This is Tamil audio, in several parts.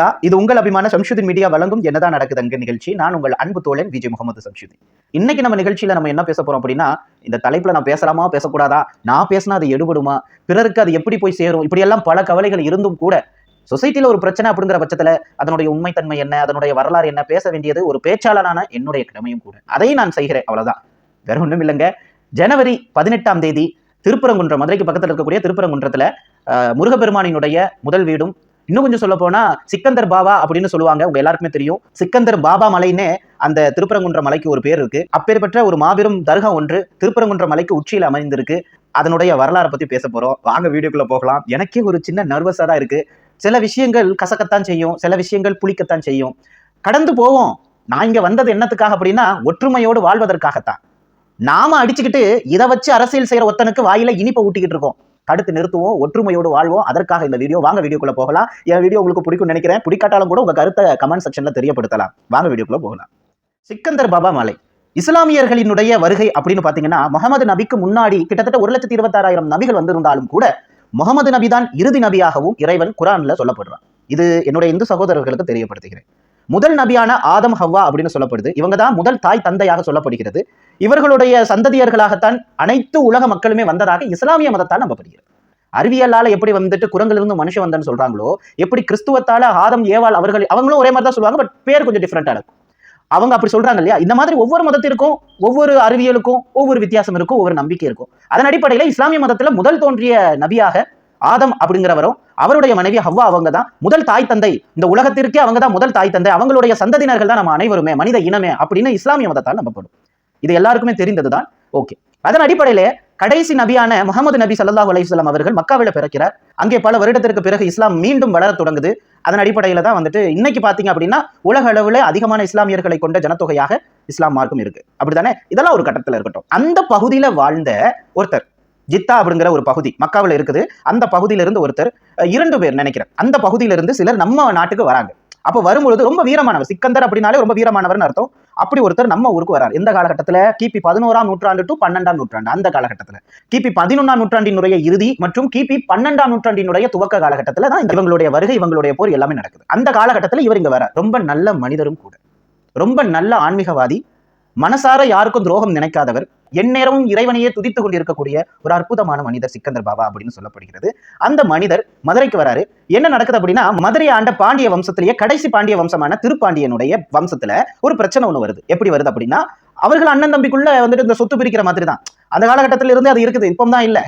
விழா இது உங்கள் அபிமான சம்ஷுதின் மீடியா வழங்கும் என்னதான் நடக்குது அங்க நிகழ்ச்சி. நான் உங்கள் அன்பு தோழன் விஜய் முகமது சம்ஷுதின். இன்னைக்கு நம்ம நிகழ்ச்சியில நம்ம என்ன பேச போறோம் அப்படின்னா இந்த தலைப்புல நான் பேசலாமா பேசக்கூடாதா? நான் பேசினா அது எடுபடுமா? பிறருக்கு அது எப்படி போய் சேரும்? இப்படியெல்லாம் பல கவலைகள் இருந்தும் கூட சொசைட்டில ஒரு பிரச்சனை அப்படிங்கிற பட்சத்துல அதனுடைய உண்மைத்தன்மை என்ன அதனுடைய வரலாறு என்ன பேச வேண்டியது ஒரு பேச்சாளரான என்னுடைய கடமையும் கூட. அதையும் நான் செய்கிறேன் அவ்வளவுதான். வேற ஒண்ணும் இல்லைங்க. ஜனவரி பதினெட்டாம் தேதி திருப்பரங்குன்றம் மதுரைக்கு பக்கத்தில் இருக்கக்கூடிய திருப்பரங்குன்றத்தில் முருகப்பெருமானினுடைய முதல் வீடும் இன்னும் கொஞ்சம் சொல்ல போனா சிக்கந்தர் பாபா அப்படின்னு சொல்லுவாங்க. உங்க எல்லாருக்குமே தெரியும். சிக்கந்தர் பாபா மலைனே அந்த திருப்பரங்குன்ற மலைக்கு ஒரு பேர் இருக்கு. அப்பேற்பட்ட ஒரு மாபெரும் தர்கா ஒன்று திருப்பரங்குன்ற மலைக்கு உச்சியில் அமைந்திருக்கு. அதனுடைய வரலாறை பத்தி பேச போறோம். வாங்க வீடியோக்குள்ள போகலாம். எனக்கே ஒரு சின்ன நர்வஸா தான் இருக்கு. சில விஷயங்கள் கசக்கத்தான் செய்யும். சில விஷயங்கள் புளிக்கத்தான் செய்யும். கடந்து போவோம். நான் இங்க வந்தது என்னத்துக்காக அப்படின்னா ஒற்றுமையோடு வாழ்வதற்காகத்தான். நாம அடிச்சுக்கிட்டு இதை வச்சு அரசியல் செய்யற ஒருத்தனுக்கு வாயில இனிப்பை ஊட்டிக்கிட்டு இருக்கோம். தடுத்து நிறுத்துவோம் ஒற்றுமையோடு வாழ்வோம். அதற்காக இந்த வீடியோ. வாங்க வீடியோக்குள்ள போகலாம். என் வீடியோ உங்களுக்கு பிடிக்கும்னு நினைக்கிறேன். பிடிக்காட்டாலும் கூட உங்க கருத்தை கமெண்ட் செக்ஷன்ல தெரியப்படுத்தலாம். வாங்க வீடியோக்குள்ள போகலாம். சிக்கந்தர் பாபா மலை. இஸ்லாமியர்களினுடைய வருகை அப்படின்னு பாத்தீங்கன்னா முகமது நபிக்கு முன்னாடி கிட்டத்தட்ட ஒரு லட்சத்தி இருபத்தாறாயிரம் நபிகள் வந்திருந்தாலும் கூட முகமது நபி தான் இறுதி நபியாகவும் இறைவன் குரான்ல சொல்லப்படுறான். இது என்னுடைய இந்து சகோதரர்களுக்கு தெரியப்படுத்துகிறேன். முதல் நபியான ஆதம் ஹவ்வா அப்படின்னு சொல்லப்படுது. இவங்க தான் முதல் தாய் தந்தையாக சொல்லப்படுகிறது. இவர்களுடைய சந்ததியர்களாகத்தான் அனைத்து உலக மக்களுமே வந்ததாக இஸ்லாமிய மதத்தால் நம்பப்படுகிறது. அறிவியலால எப்படி வந்துட்டு குரங்கிலிருந்து மனுஷன் வந்தன்னு சொல்றாங்களோ எப்படி கிறிஸ்துவத்தால ஆதம் ஏவாள் அவர்கள் அவங்களும் ஒரே மாதிரி தான் சொல்லுவாங்க பட் பேர் கொஞ்சம் டிஃப்ரெண்டா இருக்கும். அவங்க அப்படி சொல்றாங்க இல்லையா? இந்த மாதிரி ஒவ்வொரு மதத்திற்கும் ஒவ்வொரு அறிவியலுக்கும் ஒவ்வொரு வித்தியாசம் இருக்கும் ஒவ்வொரு நம்பிக்கை இருக்கும். அதன் அடிப்படையில இஸ்லாமிய மதத்தில் முதல் தோன்றிய நபியாக ஆதம் அப்படிங்கிறவரும் அவருடைய மனைவி ஹவ்வா அவங்க தான் முதல் தாய் தந்தை. இந்த உலகத்திற்கே அவங்க தான் முதல் தாய் தந்தை. அவங்களுடைய சந்ததியினர்கள் தான் நம்ம அனைவருமே. மனித இனமே அப்படின்னு இஸ்லாமிய மதத்தால் நம்பப்படும். இது எல்லாருக்குமே தெரிந்ததுதான். ஓகே. அதன் அடிப்படையிலே கடைசி நபியான முகமது நபி ஸல்லல்லாஹு அலைஹி அவர்கள் மக்காவில பிறக்கிறார். அங்கே பல வருடத்திற்கு பிறகு இஸ்லாம் மீண்டும் வளர தொடங்குது. அதன் அடிப்படையில தான் வந்துட்டு இன்னைக்கு பார்த்தீங்க அப்படின்னா உலக அளவில் அதிகமான இஸ்லாமியர்களை கொண்ட ஜனத்தொகையாக இஸ்லாம் மார்க்கும் இருக்கு. அப்படித்தானே? இதெல்லாம் ஒரு கட்டத்துல இருக்கட்டும். அந்த பகுதியில வாழ்ந்த ஒருத்தர். ஜித்தா அப்படிங்கிற ஒரு பகுதி மக்காவில் இருக்குது. அந்த பகுதியில இருந்து ஒருத்தர் இரண்டு பேர் நினைக்கிறேன். அந்த பகுதியில இருந்து சிலர் நம்ம நாட்டுக்கு வராங்க. அப்ப வரும்பொழுது ரொம்ப வீரமானவர் சிக்கந்தர் அப்படின்னாலே ரொம்ப வீரமானவர்னு அர்த்தம். அப்படி ஒருத்தர் நம்ம ஊருக்கு வரார். இந்த காலகட்டத்துல? கிபி பதினோராம் நூற்றாண்டு டு பன்னெண்டாம் நூற்றாண்டு அந்த காலகட்டத்துல. கிபி பதினொன்றாம் நூற்றாண்டினுடைய இறுதி மற்றும் கிபி பன்னெண்டாம் நூற்றாண்டினுடைய துவக்க காலகட்டத்துல தான் இந்த இவங்களுடைய வருகை இவங்களுடைய போர் எல்லாமே நடக்குது. அந்த காலகட்டத்துல இவர் இங்க வர ரொம்ப நல்ல மனிதரும் கூட. ரொம்ப நல்ல ஆன்மீகவாதி. மனசார யாருக்கும் துரோகம் நினைக்காதவர். எந்நேரமும் இறைவனையே துதித்துக் கொண்டிருக்கக்கூடிய ஒரு அற்புதமான மனிதர் சிக்கந்தர் பாபா அப்படின்னு சொல்லப்படுகிறது. அந்த மனிதர் மதுரைக்கு வராரு. என்ன நடக்குது அப்படின்னா மதுரை ஆண்ட பாண்டிய வம்சத்திலேயே கடைசி பாண்டிய வம்சமான திருப்பாண்டியனுடைய வம்சத்துல ஒரு பிரச்சனை ஒண்ணு வருது. எப்படி வருது அப்படின்னா அவர்கள் அண்ணன் தம்பிக்குள்ள வந்துட்டு இந்த சொத்து பிரிக்கிற மாதிரி தான் அந்த காலகட்டத்தில இருந்து அது இருக்குது. இப்போ தான் இல்ல.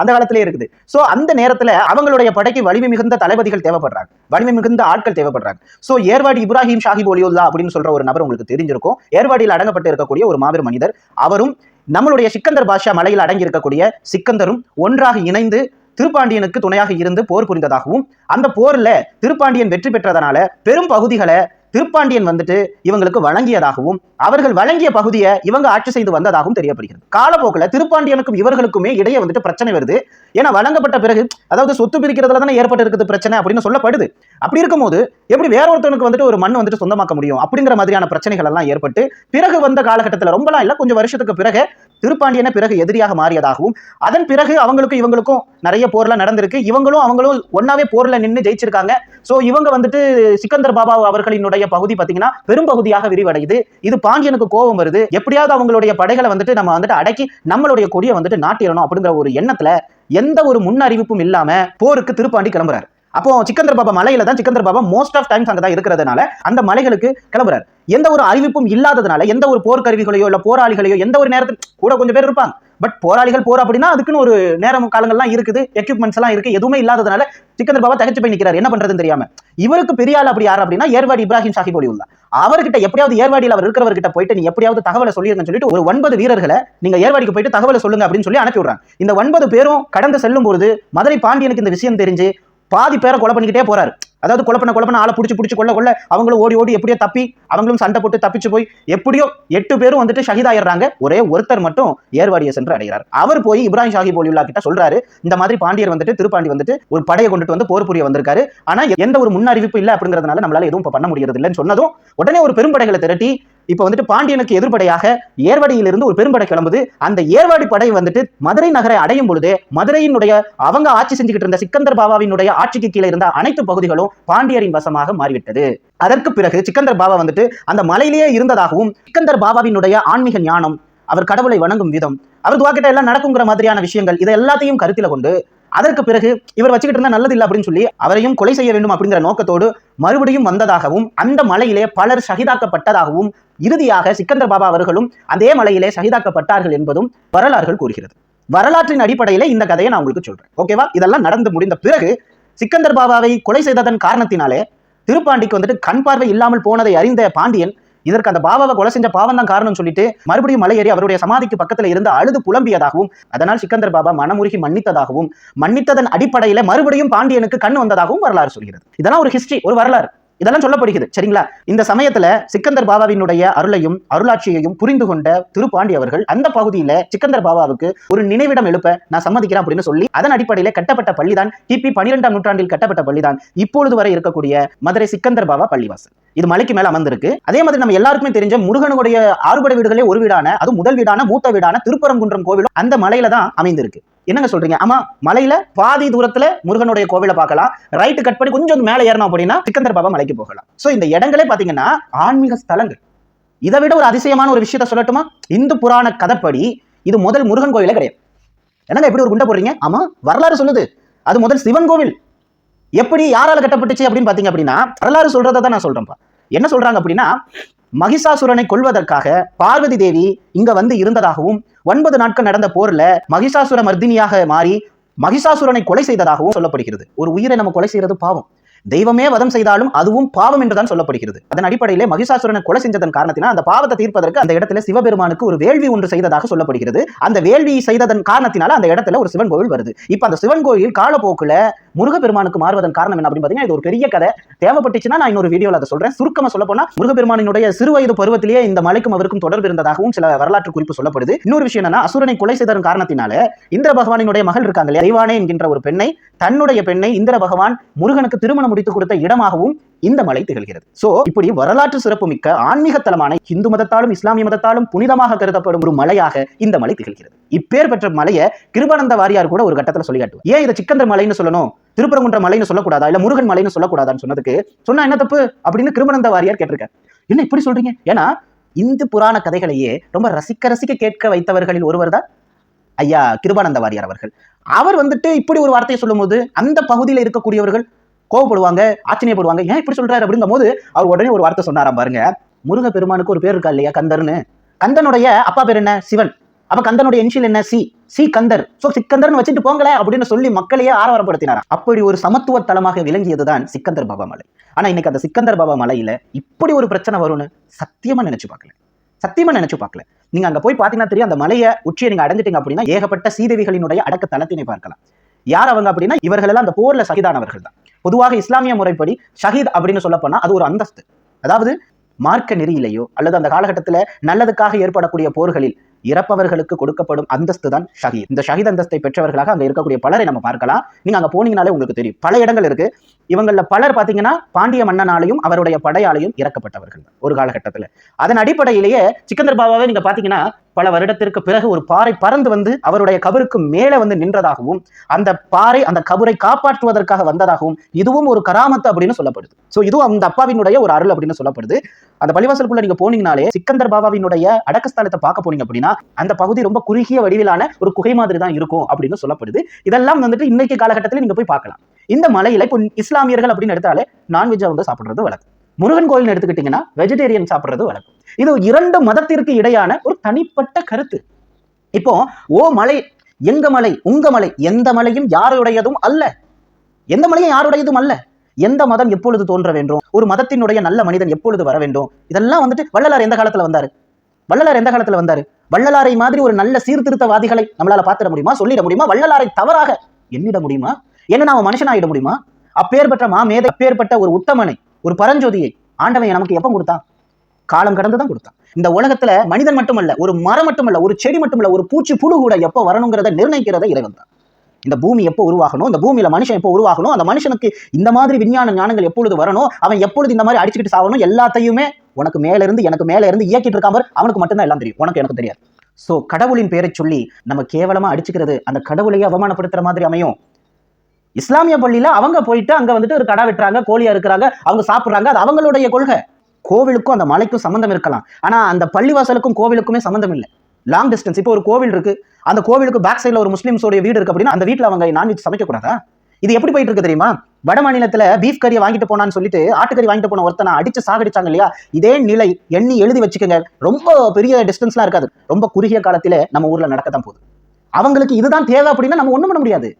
அந்த காலத்திலே இருக்குது. சோ அந்த நேரத்துல அவங்களுடைய படைக்கு வலிமை மிகுந்த தளபதிகள் தேவைப்படுறாங்க. வலிமை மிகுந்த ஆட்கள் தேவைப்படுறாங்க. சோ ஏர்வாடி இப்ராஹிம் ஷாஹிப் ஒலியுல்லா அப்படின்னு சொல்ற ஒரு நபர் உங்களுக்கு தெரிஞ்சிருக்கும். ஏர்வாடியில் அடங்கப்பட்டு இருக்கக்கூடிய ஒரு மாபெரும் மனிதர். அவரும் நம்மளுடைய சிக்கந்தர் பாஷா மலையில் அடங்கியிருக்கக்கூடிய சிக்கந்தரும் ஒன்றாக இணைந்து திருப்பாண்டியனுக்கு துணையாக இருந்து போர் புரிந்ததாகவும் அந்த போர்ல திருப்பாண்டியன் வெற்றி பெற்றதனால பெரும் பகுதிகளை திருப்பாண்டியன் வந்துட்டு இவங்களுக்கு வழங்கியதாகவும் அவர்கள் வழங்கிய பகுதியை இவங்க ஆட்சி செய்து வந்ததாகவும் தெரியப்படுகிறது. காலப்போக்கில் திருப்பாண்டியனுக்கும் இவர்களுக்குமே இடையே வந்துட்டு பிரச்சனை வருது. ஏன்னா வழங்கப்பட்ட பிறகு அதாவது சொத்து பிரிக்கிறதுல தானே ஏற்பட்டு இருக்குது பிரச்சனை அப்படின்னு சொல்லப்படுது. அப்படி இருக்கும்போது எப்படி வேற ஒருத்தனுக்கு வந்துட்டு ஒரு மண் வந்துட்டு சொந்தமாக்க முடியும் அப்படிங்கிற மாதிரியான பிரச்சனைகள் எல்லாம் ஏற்பட்டு பிறகு வந்த காலகட்டத்தில் ரொம்பலாம் இல்லை கொஞ்சம் வருஷத்துக்கு பிறகு திருப்பாண்டியனை பிறகு எதிரியாக மாறியதாகவும் அதன் பிறகு அவங்களுக்கும் இவங்களுக்கும் நிறைய போர்லாம் நடந்திருக்கு. இவங்களும் அவங்களும் ஒன்னாவே போர்ல நின்று ஜெயிச்சிருக்காங்க. ஸோ இவங்க வந்துட்டு சிக்கந்தர் பாபா அவர்களினுடைய பகுதி பார்த்தீங்கன்னா பெரும் பகுதியாக விரிவடையுது. இது பாண்டியனுக்கு கோபம் வருது. எப்படியாவது அவங்களுடைய படைகளை வந்துட்டு நம்ம வந்துட்டு அடக்கி நம்மளுடைய கொடியை வந்துட்டு நாட்டிடணும் அப்படிங்கிற ஒரு எண்ணத்துல எந்த ஒரு முன்னறிவிப்பும் இல்லாம போருக்கு திருப்பாண்டி கிளம்புறாரு. அப்போ சிக்கந்தர் பாபா மலையில தான் Sikandar Baba most of times அங்கே தான் இருக்கிறதுனால அந்த மலைகளுக்கு கிளம்புறாரு. எந்த ஒரு அறிவிப்பும் இல்லாததுனால எந்த ஒரு போர்க்கருவிகளையோ இல்ல போராளிகளையோ எந்த ஒரு நேரத்தில் கூட கொஞ்சம் பேர் இருப்பாங்க. பட் போராளிகள் போற அப்படின்னா அதுக்குன்னு ஒரு நேரம் காலங்கள்லாம் இருக்குது எக்யூப்மெண்ட்ஸ் எல்லாம் இருக்கு எதுவுமே இல்லாததுனால சிக்கந்தர் பாபா தகச்சு போய் நிற்கிறார் என்ன பண்றதுன்னு தெரியாம. இவருக்கு பெரிய ஆள் அப்படி யார் அப்படின்னா ஏர்வாடி இப்ராஹிம் சாஹிப் ஒலி உள்ள அவர்கிட்ட எப்படியாவது ஏர்வாடியில் அவர் இருக்கிறவர்கிட்ட போயிட்டு நீ எப்படியாவது தகவலை சொல்லிருங்கன்னு சொல்லிட்டு ஒரு ஒன்பது வீரர்களை நீங்க ஏர்வாடிக்கு போயிட்டு தகவலை சொல்லுங்க அப்படின்னு சொல்லி அனுப்பி விடுறாங்க. இந்த ஒன்பது பேரும் கடந்து செல்லும் பொழுது மதுரை பாண்டியனுக்கு இந்த விஷயம் தெரிஞ்சு பாதி பேரை கொலை பண்ணிக்கிட்டே போறாரு. அதாவது கொலை பண்ண கொலை பண்ண ஆளை பிடிச்சி பிடிச்சி கொள்ள கொள்ள அவங்களும் ஓடி ஓடி எப்படியோ தப்பி அவங்களும் சண்டை போட்டு தப்பிச்சு போய் எப்படியோ எட்டு பேரும் வந்துட்டு ஷஹீதாயிடுறாங்க ஒரே ஒருத்தர் மட்டும் ஏர்வாடியை சென்று அடைகிறார். அவர் போய் இப்ராஹிம் ஷாஹிப் ஒலியுல்லா கிட்ட சொல்றாரு. இந்த மாதிரி பாண்டியர் வந்துட்டு திருப்பாண்டி வந்துட்டு ஒரு படையை கொண்டுட்டு வந்து போர் புரிய வந்திருக்காரு. ஆனா எந்த ஒரு முன்னறிவிப்பு இல்லை அப்படிங்கிறதுனால நம்மளால எதுவும் பண்ண முடியறது இல்லைன்னு சொன்னதும் உடனே ஒரு பெரும்படைகளை திரட்டி இப்போ வந்துட்டு பாண்டியனுக்கு எதிர்ப்படையாக ஏர்வடியிலிருந்து ஒரு பெரும்படை கிளம்புது. அந்த ஏர்வாடி படை வந்துட்டு மதுரை நகரை அடையும் பொழுது மதுரையினுடைய அவங்க ஆட்சி செஞ்சுக்கிட்டு இருந்த சிக்கந்தர் பாபாவினுடைய ஆட்சிக்கு கீழே இருந்த அனைத்து பகுதிகளும் பாண்டியரின் வசமாக மாறிவிட்டது. அதற்கு பிறகு சிக்கந்தர் பாபா வந்துட்டு அந்த மலையிலேயே இருந்ததாகவும் சிக்கந்தர் பாபாவினுடைய ஆன்மீக ஞானம் அவர் கடவுளை வணங்கும் விதம் அவர் துவாக்கிட்ட எல்லாம் நடக்குங்கிற மாதிரியான விஷயங்கள் இதை எல்லாத்தையும் கருத்தில் கொண்டு அதற்கு பிறகு இவர் வச்சுக்கிட்டு இருந்தா நல்லது இல்லை அப்படின்னு சொல்லி அவரையும் கொலை செய்ய வேண்டும் அப்படிங்கிற நோக்கத்தோடு மறுபடியும் வந்ததாகவும் அந்த மலையிலே பலர் சகிதாக்கப்பட்டதாகவும் இறுதியாக சிக்கந்தர் பாபா அவர்களும் அதே மலையிலே சகிதாக்கப்பட்டார்கள் என்பதும் வரலாறுகள் கூறுகிறது. வரலாற்றின் அடிப்படையில இந்த கதையை நான் உங்களுக்கு சொல்றேன். ஓகேவா இதெல்லாம் நடந்து முடிந்த பிறகு சிக்கந்தர் பாபாவை கொலை செய்ததன் காரணத்தினாலே திருப்பாண்டிக்கு வந்துட்டு கண் பார்வை இல்லாமல் போனதை அறிந்த பாண்டியன் இதற்கு அந்த பாபாவை கொலை செஞ்ச பாவம் தான் காரணம் சொல்லிட்டு மறுபடியும் மலையேறி அவருடைய சமாதிக்கு பக்கத்துல இருந்து அழுது புலம்பியதாகவும் அதனால் சிக்கந்தர் பாபா மனமுருகி மன்னித்ததாகவும் மன்னித்ததன் அடிப்படையில மறுபடியும் பாண்டியனுக்கு கண் வந்ததாகவும் வரலாறு சொல்கிறது. இதெல்லாம் ஒரு ஹிஸ்டரி ஒரு வரலாறு. இதெல்லாம் சொல்லப்படுகிறது. சரிங்களா? இந்த சமயத்துல சிக்கந்தர் பாபாவினுடைய அருளையும் அருளாட்சியையும் புரிந்து கொண்ட திருப்பாண்டி அவர்கள் அந்த பகுதியில சிக்கந்தர் பாபாவுக்கு ஒரு நினைவிடம் எழுப்ப நான் சம்மதிக்கிறேன் அப்படின்னு சொல்லி அதன் அடிப்படையில கட்டப்பட்ட பள்ளிதான். கிபி பனிரெண்டாம் நூற்றாண்டில் கட்டப்பட்ட பள்ளிதான். இப்பொழுது வரை இருக்கக்கூடிய மதுரை சிக்கந்தர் பாபா பள்ளிவாசல். இது மலைக்கு மேல அமர்ந்திருக்கு. அதே மாதிரி நம்ம எல்லாருக்குமே தெரிஞ்ச முருகனுடைய ஆறுபடை வீடுகளே ஒரு வீடான அது முதல் வீடான மூத்த வீடான திருப்பரங்குன்றம் கோவிலும் அந்த மலையில தான் அமைந்திருக்கு. என்னங்க சொல்றீங்க? ஆமா மலையில பாதி தூரத்துல முருகனுடைய கோவிலை பார்க்கலாம். ரைட்டு கட் பண்ணி கொஞ்சம் மேலே ஏறணும் அப்படின்னா சிக்கந்தர் பாபா மலைக்கு போகலாம். சோ இந்த இடங்களே பாத்தீங்கன்னா ஆன்மீக ஸ்தலங்கள். இதை விட ஒரு அதிசயமான ஒரு விஷயத்த சொல்லட்டுமா? இந்து புராண கதைப்படி இது முதல் முருகன் கோவிலே கிடையாது. என்னங்க எப்படி ஒரு குண்டை போடுறீங்க? ஆமா வரலாறு சொல்லுது. அது முதல் சிவன் கோவில். எப்படி யாரால கட்டப்பட்டுச்சு அப்படின்னு பாத்தீங்க அப்படின்னா வரலாறு சொல்றதை தான் நான் சொல்றேன்ப்பா என்ன சொல்றாங்க அப்படின்னா மகிஷாசுரனை கொல்வதற்காக பார்வதி தேவி இங்க வந்து இருந்ததாகவும் ஒன்பது நாட்கள் நடந்த போர்ல மகிஷாசுர மர்தினியாக மாறி மகிஷாசுரனை கொலை செய்ததாகவும் சொல்லப்படுகிறது. ஒரு உயிரை நம்ம கொலை செய்யறது பாவம். தெய்வமே வதம் செய்தாலும் அதுவும் பாவம் என்றுதான் சொல்லப்படுகிறது. அதன் அடிப்படையிலே மகிஷாசுரனை கொலை செஞ்சதன் காரணத்தினால் அந்த பாவத்தை தீர்ப்பதற்கு அந்த இடத்துல சிவபெருமானுக்கு ஒரு வேள்வி ஒன்று செய்ததாக சொல்லப்படுகிறது. அந்த வேள்வி செய்ததன் காரணத்தினால அந்த இடத்துல ஒரு சிவன் கோவில் வருது. இப்போ அந்த சிவன் கோயில் காலப்போக்கில் முருகப்பெருமானுக்கு மாறுவதன் காரணம் என்ன அப்படின்னு பார்த்தீங்கன்னா இது ஒரு பெரிய கதை. தேவைப்பட்டுச்சுன்னா நான் இன்னொரு வீடியோவில் அதை சொல்றேன். சுருக்கமாக சொல்ல போனால் முருகப்பெருமானினுடைய சிறுவயது பருவத்திலேயே இந்த மலைக்கும் அவருக்கும் தொடர்பு இருந்ததாகவும் சில வரலாற்று குறிப்பு சொல்லப்படுது. இன்னொரு விஷயம் என்னன்னா அசுரனை கொலை செய்ததன் காரணத்தினால இந்திர பகவானினுடைய மகள் இருக்காங்க இல்லையா? தெய்வானே என்கின்ற ஒரு பெண்ணை தன்னுடைய பெண்ணை இந்திர பகவான் முருகனுக்கு திருமணம் முடித்து கொடுத்த இடமாகவும் இந்த மலை திகழ்கிறது. சோ இப்படி வரலாற்று சிறப்புமிக்க ஆன்மீக தலமான இந்து மதத்தாலும் இஸ்லாமிய மதத்தாலும் புனிதமாக கருதப்படும் ஒரு மலையாக இந்த மலை திகழ்கிறது. இப்பேர் பெற்ற மலையை கிருபானந்த வாரியார் கூட ஒரு கட்டத்துல சொல்லி காட்டுவோம் ஏன் இதை சிக்கந்தர் மலைன்னு சொல்லணும்? திருப்பரங்குன்ற மலைன்னு சொல்லக்கூடாதா? இல்ல முருகன் மலைன்னு சொல்லக்கூடாதான்னு சொன்னதுக்கு சொன்னா என்ன தப்பு? அப்படின்னு கிருபானந்த வாரியார் கேட்டிருக்காரு. என்ன இப்படி சொல்றீங்க? ஏன்னா இந்து புராண கதைகளையே ரொம்ப ரசிக்க ரசிக்க கேட்க வைத்தவர்களில் ஒருவர் தான் ஐயா கிருபானந்த வாரியார் அவர்கள். அவர் வந்துட்டு இப்படி ஒரு வார்த்தையை சொல்லும்போது அந்த பகுதியில் இருக்கக்கூடியவர்கள் கோவப்படுவாங்க ஆச்சரியப்படுவாங்க ஏன் இப்படி சொல்றாரு? அப்படிங்கும் போது அவர் உடனே ஒரு வார்த்தை சொன்னாராம் பாருங்க. முருக பெருமானுக்கு ஒரு பேர் இருக்கா இல்லையா கந்தர்னு. கந்தனுடைய அப்பா பேர் என்ன? சிவன். அப்ப கந்தனுடைய இன்ஷியல் என்ன? சி. சி கந்தர். சோ சிக்கந்தர்னு வச்சுட்டு போங்களே அப்படின்னு சொல்லி மக்களையே ஆரவாரப்படுத்தினார் அப்படி ஒரு சமத்துவ தலமாக விளங்கியதுதான் சிக்கந்தர் பாபா மலை. ஆனா இன்னைக்கு அந்த சிக்கந்தர் பாபா மலையில இப்படி ஒரு பிரச்சனை வரும்னு சத்தியமா நினைச்சு பார்க்கல. சத்தியமா நினைச்சு பார்க்கல. நீங்க அங்க போய் பாத்தீங்கன்னா தெரியும் அந்த மலையை உச்சியை நீங்க அடைஞ்சிட்டீங்க அப்படின்னா ஏகப்பட்ட சீதேவிகளினுடைய அடக்க தளத்தினை பார்க்கலாம். யார் அவங்க அப்படின்னா இவர்கள் எல்லாம் அந்த போர்ல சகிதானவர்கள் தான். பொதுவாக இஸ்லாமிய முறைப்படி ஷஹீத் அப்படின்னு சொல்லப்போனால் அது ஒரு அந்தஸ்து. அதாவது மார்க்க நெறியிலேயோ அல்லது அந்த காலகட்டத்தில் நல்லதுக்காக ஏற்படக்கூடிய போர்களில் இறப்பவர்களுக்கு கொடுக்கப்படும் அந்தஸ்து தான் ஷஹீத். இந்த ஷஹீத் அந்தஸ்தை பெற்றவர்களாக அங்க இருக்கக்கூடிய பலரை நம்ம பார்க்கலாம். நீங்க அங்க போனீங்கனாலே உங்களுக்கு தெரியும். பல இடங்கள் இருக்கு. இவங்களில் பலர் பார்த்தீங்கன்னா பாண்டிய மன்னனாலையும் அவருடைய படையாலையும் இறக்கப்பட்டவர்கள் ஒரு காலகட்டத்தில். அதன் அடிப்படையிலேயே சிக்கந்தர் பாபாவை நீங்க பாத்தீங்கன்னா பல வருடத்திற்கு பிறகு ஒரு பாறை பறந்து வந்து அவருடைய கபருக்கு மேலே வந்து நின்றதாகவும் அந்த பாறை அந்த கபரை காப்பாற்றுவதற்காக வந்ததாகவும் இதுவும் ஒரு கராமத்து அப்படின்னு சொல்லப்படுது. ஸோ இதுவும் அந்த அப்பாவினுடைய ஒரு அருள் அப்படின்னு சொல்லப்படுது. அந்த பள்ளிவாசலுக்குள்ள நீங்க போனீங்கனாலே சிக்கந்தர் பாபாவினுடைய அடக்கஸ்தலத்தை பார்க்க போனீங்க அப்படின்னா அந்த பகுதி ரொம்ப குறுகிய வடிவிலான ஒரு குகை மாதிரி தான் இருக்கும் அப்படின்னு சொல்லப்படுது. இதெல்லாம் வந்துட்டு இன்னைக்கு காலகட்டத்தில் நீங்க போய் பார்க்கலாம். இந்த மலையில இப்போ இஸ்லாமியர்கள் அப்படின்னு எடுத்தாலே நான்வெஜ் அவங்க சாப்பிடுறது வழக்கம். முருகன் கோயில் எடுத்துக்கிட்டீங்கன்னா வெஜிடேரியன் சாப்பிடுறது வழக்கம். இது இரண்டு மதத்திற்கு இடையான ஒரு தனிப்பட்ட கருத்து. இப்போ ஓ மலை எங்க மலை உங்க மலை எந்த மலையும் யாருடையதும் அல்ல. எந்த மலையும் யாருடையதும் அல்ல. எந்த மதம் எப்பொழுது தோன்ற வேண்டும்? ஒரு மதத்தினுடைய நல்ல மனிதன் எப்பொழுது வர வேண்டும்? இதெல்லாம் வந்துட்டு வள்ளலார் எந்த காலத்துல வந்தாரு? வள்ளலார் எந்த காலத்துல வந்தாரு? வள்ளலாரை மாதிரி ஒரு நல்ல சீர்திருத்தவாதிகளை நம்மளால பாத்திட முடியுமா? சொல்லிட முடியுமா? வள்ளலாரை தவறாக எண்ணிட முடியுமா? என்ன நாம மனுஷனாயிட முடியுமா? அப்பேற்பட்ட மாமேதை அப்பேற்பட்ட ஒரு உத்தமனை ஒரு பரஞ்சோதியை ஆண்டவன் நமக்கு எப்ப கொடுத்தான்? காலம் கடந்து தான் கொடுத்தான். இந்த உலகத்துல மனிதன் மட்டுமல்ல ஒரு மரம் மட்டுமல்ல ஒரு செடி மட்டுமல்ல ஒரு பூச்சி புழு கூட எப்போ வரணுங்கிறத நிர்ணயிக்கிறத இறைவன் தான். இந்த பூமி எப்போ உருவாகணும்? இந்த பூமியில மனுஷன் எப்போ உருவாகணும்? அந்த மனுஷனுக்கு இந்த மாதிரி விஞ்ஞான ஞானங்கள் எப்பொழுது வரணும்? அவன் எப்பொழுது இந்த மாதிரி அடிச்சுக்கிட்டு சாகணும்? எல்லாத்தையுமே உனக்கு மேல இருந்து எனக்கு மேல இருந்து இயக்கிட்டு இருக்காம அவனுக்கு மட்டும்தான் எல்லாம் தெரியும். உனக்கு எனக்கு தெரியாது. சோ கடவுளின் பேரை சொல்லி நம்ம கேவலமா அடிச்சுக்கிறது அந்த கடவுளையே அவமானப்படுத்துற மாதிரி அமையும். இஸ்லாமிய பள்ளியில அவங்க போயிட்டு அங்க வந்துட்டு ஒரு கடா வெட்டுறாங்க கோழியா இருக்கிறாங்க அவங்க சாப்பிடுறாங்க. அது அவங்களுடைய கொள்கை. கோவிலுக்கும் அந்த மலைக்கும் சம்மந்தம் இருக்கலாம். ஆனா அந்த பள்ளிவாசலுக்கும் கோவிலுக்குமே சம்மந்தம் இல்லை. லாங் டிஸ்டன்ஸ் இப்போ ஒரு கோவில் இருக்கு. அந்த கோவிலுக்கு பேக் சைடுல ஒரு முஸ்லீம்ஸோடைய வீடு இருக்கு அப்படின்னா அந்த வீட்டில் அவங்க நான்வெஜ் சமைக்க கூடாதா இது எப்படி போயிட்டு இருக்கு தெரியுமா? வட மாநிலத்துல பீஃப் கறியை வாங்கிட்டு போனான்னு சொல்லிட்டு ஆட்டுக்கறி வாங்கிட்டு போன ஒருத்தனை அடிச்சு சாகடிச்சாங்க இல்லையா? இதே நிலை எண்ணி எழுதி வச்சுக்கோங்க. ரொம்ப பெரிய டிஸ்டன்ஸ்லாம் இருக்காது. ரொம்ப குறுகிய காலத்தில் நம்ம ஊர்ல நடக்கத்தான் போகுது. அவங்களுக்கு இதுதான் தேவை அப்படின்னா நம்ம ஒண்ணும் பண்ண முடியாது.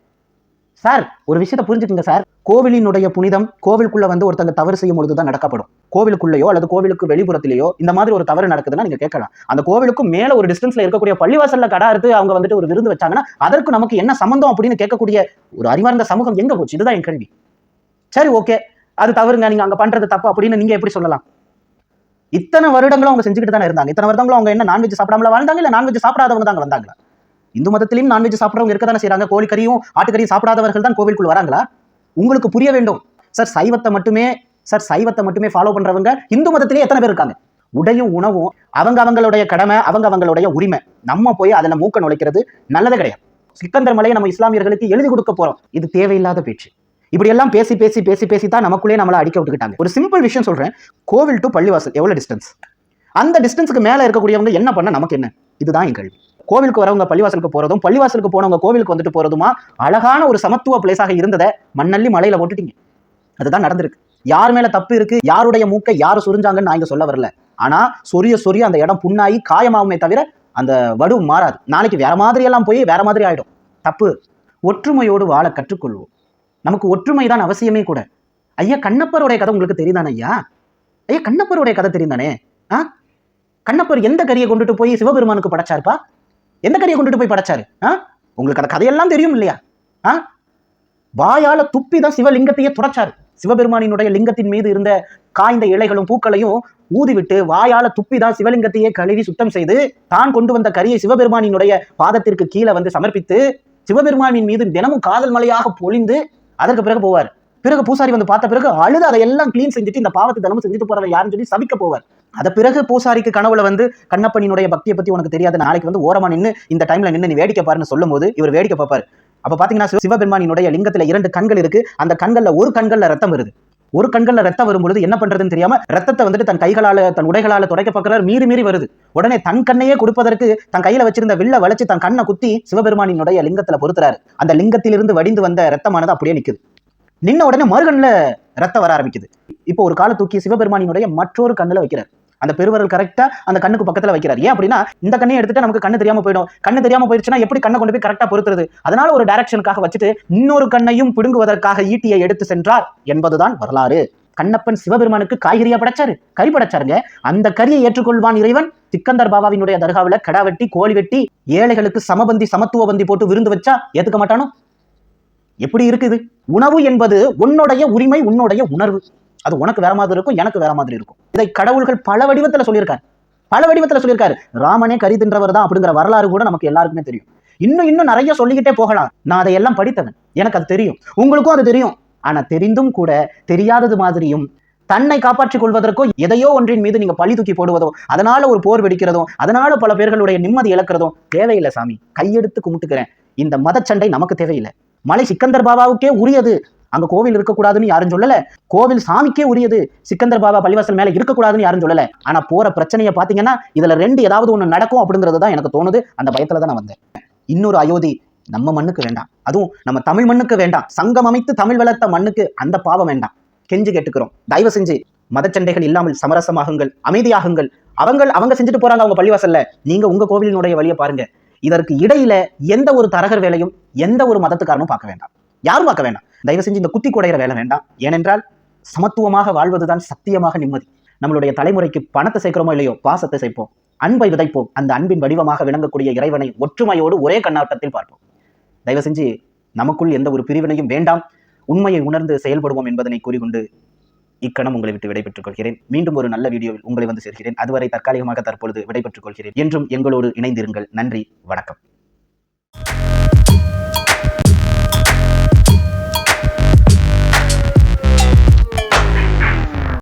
சார் ஒரு விஷயத்தை புரிஞ்சுக்கங்க சார். கோவிலினுடைய புனிதம் கோவிலுக்குள்ள வந்து ஒருத்தங்க தவறு செய்யும் பொழுது தான் நடக்கப்படும். கோவிலுக்குள்ளேயோ அல்லது கோவிலுக்கு வெளிப்புறத்திலேயோ இந்த மாதிரி ஒரு தவறு நடக்குதுன்னா நீங்க கேட்கலாம். அந்த கோவிலுக்கும் மேல ஒரு டிஸ்டன்ஸ்ல இருக்கக்கூடிய பள்ளிவாசல்ல கடா அறுத்து அவங்க வந்துட்டு ஒரு விருந்து வச்சாங்கன்னா அதற்கு நமக்கு என்ன சம்பந்தம் அப்படின்னு கேட்கக்கூடிய ஒரு அறிவார்ந்த சமூகம் எங்க போச்சு? இதுதான் என் கேள்வி. சரி ஓகே அது தவறுங்க. நீங்க அங்க பண்றது தப்பு அப்படின்னு நீங்க எப்படி சொல்லலாம்? இத்தனை வருடங்களும் அவங்க செஞ்சுக்கிட்டு தானே இருந்தாங்க. இத்தனை வருடங்களும் அவங்க என்ன நான்வெஜ் சாப்பிடாமல வாழ்ந்தாங்க? இல்ல நான்வெஜ் சாப்பிடாதவங்க தாங்க வந்தாங்களா? இந்து மதத்திலையும் நான்வெஜ் சாப்பிட்றவங்க இருக்க தானே செய்கிறாங்க கோழிக்கறியும் ஆட்டுக்கறியும் சாப்பிடாதவர்கள் தான் கோவிலுக்குள் வராங்களா? உங்களுக்கு புரிய வேண்டும். சார் சைவத்தை மட்டுமே சார் சைவத்தை மட்டுமே ஃபாலோ பண்றவங்க இந்து மதத்திலே எத்தனை பேர் இருக்காங்க? உடையும் உணவும் அவங்க அவங்களுடைய கடமை அவங்க அவங்களுடைய உரிமை. நம்ம போய் அதில் மூக்க நுழைக்கிறது நல்லதே கிடையாது. சிக்கந்தர் மலையை நம்ம இஸ்லாமியர்களுக்கு எழுதி கொடுக்க போறோம். இது தேவையில்லாத பேச்சு. இப்படியெல்லாம் பேசி பேசி பேசி பேசி தான் நமக்குள்ளே நம்மளை அடிக்க விட்டுக்கிட்டாங்க. ஒரு சிம்பிள் விஷயம் சொல்றேன். கோவில் டு பள்ளிவாசல் எவ்வளவு டிஸ்டன்ஸ் அந்த டிஸ்டன்ஸுக்கு மேலே இருக்கக்கூடியவங்க என்ன பண்ண நமக்கு என்ன? இதுதான் என் கேள்வி. கோவிலுக்கு வரவங்க பள்ளிவாசலுக்கு போகிறதும் பள்ளிவாசலுக்கு போனவங்க கோவிலுக்கு வந்துட்டு போகிறதுமா அழகான ஒரு சமத்துவ பிளேஸாக இருந்ததை மண்ணள்ளி மலையில் போட்டுட்டீங்க. அதுதான் நடந்திருக்கு. யார் மேலே தப்பு இருக்குது யாருடைய மூக்கை யார் சொரிஞ்சாங்கன்னு நான் இங்கே சொல்ல வரல. ஆனால் சொரிய சொரிய அந்த இடம் புண்ணாகி காயமாகுமே தவிர அந்த வடு மாறாது. நாளைக்கு வேற மாதிரியெல்லாம் போய் வேற மாதிரி ஆகிடும் தப்பு. ஒற்றுமையோடு வாழ கற்றுக்கொள்வோம். நமக்கு ஒற்றுமை தான் அவசியமே கூட. ஐயா கண்ணப்பருடைய கதை உங்களுக்கு தெரியுதானே ஐயா? ஐயா கண்ணப்பருடைய கதை தெரியுதானே? ஆ? கண்ணப்பர் எந்த கரியை கொண்டுட்டு போய் சிவபெருமானுக்கு படைச்சாருப்பா? எந்த கரியை கொண்டுட்டு போய் படைச்சாரு? ஆ? உங்களுக்கு அந்த கதையெல்லாம் தெரியும் இல்லையா? ஆ? வாயால துப்பி தான் சிவலிங்கத்தையே துடைச்சாரு. சிவபெருமானினுடைய லிங்கத்தின் மீது இருந்த காய்ந்த இலைகளும் பூக்களையும் ஊதிவிட்டு வாயால துப்பி தான் சிவலிங்கத்தையே கழுவி சுத்தம் செய்து தான் கொண்டு வந்த கரியை சிவபெருமானினுடைய பாதத்திற்கு கீழே வந்து சமர்ப்பித்து சிவபெருமானின் மீது தினமும் காதல் மலையாக பொழிந்து அதற்கு பிறகு போவார். பிறகு பூசாரி வந்து பார்த்த பிறகு அழுது அதையெல்லாம் க்ளீன் செஞ்சுட்டு இந்த பாவத்தை தினமும் செஞ்சுட்டு போறவன் யாருன்னு சொல்லி சபிக்க போவார். அத பிறகு பூசாரிக்கு கனவுல வந்து கண்ணப்பனினுடைய பக்தியை பத்தி உனக்கு தெரியாது. நாளைக்கு வந்து ஓரமா நின்னு இந்த டைம்ல நின்னு நீ வேடிக்கை பாருன்னு சொல்லும் போது இவர் வேடிக்கை பார்ப்பாரு. அப்ப பாத்தீங்கன்னா சிவ- சிவபெருமானினுடைய லிங்கத்துல இரண்டு கண்கள் இருக்கு. அந்த கண்கள்ல ஒரு கண்கள்ல ரத்தம் வருது. ஒரு கண்கள்ல ரத்தம் வரும்பொழுது என்ன பண்றதுன்னு தெரியாம ரத்தத்தை வந்துட்டு தன் கைகளால தன் உடைகளால துடைக்க பார்க்கிறார். மீறி மீறி வருது. உடனே தன் கண்ணையே கொடுப்பதற்கு தன் கையில வச்சிருந்த வில்ல வளைச்சு தன் கண்ணை குத்தி சிவபெருமானினுடைய லிங்கத்துல பொறுத்துறாரு. அந்த லிங்கத்திலிருந்து வடிந்து வந்த ரத்தமானது அப்படியே நிக்குது. நின்ன உடனே மறுகண்ணில் ரத்தம் வர ஆரம்பிக்குது. இப்போ ஒரு காலை தூக்கி சிவபெருமானினுடைய மற்றொரு கண்ணுல வைக்கிறார். அந்த பெருவரல் கரெக்டா அந்த கண்ணுக்கு பக்கத்துல வைக்கிறார். ஏன் அப்படின்னா இந்த கண்ணையை எடுத்துட்டு நமக்கு கண்ணு தெரியாம போயிடும். கண்ணு தெரியாம போயிடுச்சுன்னா எப்படி கண்ணை கொண்டு போய் கரெக்டா பொறுத்துறது அதனால ஒரு டைரக்ஷனுக்காக வச்சுட்டு இன்னொரு கண்ணையும் பிடுங்குவதற்காக ஈட்டியை எடுத்து சென்றார் என்பதுதான் வரலாறு. கண்ணப்பன் சிவபெருமானுக்கு காய்கறியா படைச்சாரு? கறி படைச்சாருங்க. அந்த கரியை ஏற்றுக்கொள்வான் இறைவன். சிக்கந்தர் பாபாவினுடைய தர்காவுல கடா வெட்டி கோழி வெட்டி ஏழைகளுக்கு சமபந்தி சமத்துவ பந்தி போட்டு விருந்து வச்சா ஏத்துக்க மாட்டானோ? எப்படி இருக்குது? உணவு என்பது உன்னுடைய உரிமை உன்னுடைய உணர்வு. அது உனக்கு வேற மாதிரி இருக்கும் எனக்கு வேற மாதிரி இருக்கும். இதை கடவுள்கள் பல வடிவத்தில் சொல்லியிருக்காரு. பல வடிவத்தில் சொல்லியிருக்காரு. ராமனே கறி தின்றவர் தான் அப்படிங்கிற வரலாறு கூட நமக்கு எல்லாருக்குமே தெரியும். இன்னும் இன்னும் நிறைய சொல்லிக்கிட்டே போகலாம். நான் அதையெல்லாம் படித்தவன். எனக்கு அது தெரியும். உங்களுக்கும் அது தெரியும். ஆனால் தெரிந்தும் கூட தெரியாதது மாதிரியும் தன்னை காப்பாற்றிக் கொள்வதற்கோ எதையோ ஒன்றின் மீது நீங்க பழி தூக்கி போடுவதோ அதனால ஒரு போர் வெடிக்கிறதோ அதனால பல பேர்களுடைய நிம்மதி இழக்கிறதோ தேவையில்லை சாமி. கையெடுத்து கும்பிட்டுக்கிறேன். இந்த மதச்சண்டை நமக்கு தேவையில்லை. மலை சிக்கந்தர் பாபாவுக்கே உரியது. அங்க கோவில் இருக்கக்கூடாதுன்னு யாரும் சொல்லல. கோவில் சாமிக்கே உரியது. சிக்கந்தர் பாபா பள்ளிவாசல் மேல இருக்கக்கூடாதுன்னு யாரும் சொல்லல. ஆனா போற பிரச்சனையை பாத்தீங்கன்னா இதுல ரெண்டு ஏதாவது ஒண்ணு நடக்கும் அப்படிங்கிறது தான் எனக்கு தோணுது. அந்த பயத்துல தான் நான் வந்தேன். இன்னொரு அயோத்தி நம்ம மண்ணுக்கு வேண்டாம். அதுவும் நம்ம தமிழ் மண்ணுக்கு வேண்டாம். சங்கம் அமைத்து தமிழ் வளர்த்த மண்ணுக்கு அந்த பாவம் வேண்டாம். கெஞ்சு கேட்டுக்கிறோம். தயவு செஞ்சு மதச்சண்டைகள் இல்லாமல் சமரசமாகுங்கள். அமைதியாகுங்கள். அவங்க அவங்க செஞ்சுட்டு போறாங்க அவங்க பள்ளிவாசல்ல. நீங்க உங்க கோவிலினுடைய வழியை பாருங்க. இதற்கு இடையில எந்த ஒரு தரகர் வேலையும் எந்த ஒரு மதத்துக்காரனும் பார்க்க வேண்டாம். யாரும் பார்க்க வேண்டாம். தயவு செஞ்சு இந்த குத்தி குடையிற வேலை வேண்டாம். ஏனென்றால் சமத்துவமாக வாழ்வதுதான் சத்தியமாக நிம்மதி. நம்மளுடைய தலைமுறைக்கு பணத்தை சேர்க்கிறோமோ இல்லையோ பாசத்தை சேர்ப்போம். அன்பை விதைப்போம். அந்த அன்பின் வடிவமாக விளங்கக்கூடிய இறைவனை ஒற்றுமையோடு ஒரே கண்ணாட்டத்தில் பார்ப்போம். தயவு செஞ்சு நமக்குள் எந்த ஒரு பிரிவினையும் வேண்டாம். உண்மையை உணர்ந்து செயல்படுவோம் என்பதனை கூறிக்கொண்டு இக்கணம் உங்களை விட்டு விடைபெற்றுக் கொள்கிறேன். மீண்டும் ஒரு நல்ல வீடியோவில் உங்களை வந்து சேர்கிறேன். அதுவரை தற்காலிகமாக தற்பொழுது விடைபெற்றுக் கொள்கிறேன் என்றும் எங்களோடு இணைந்திருங்கள். நன்றி. வணக்கம்.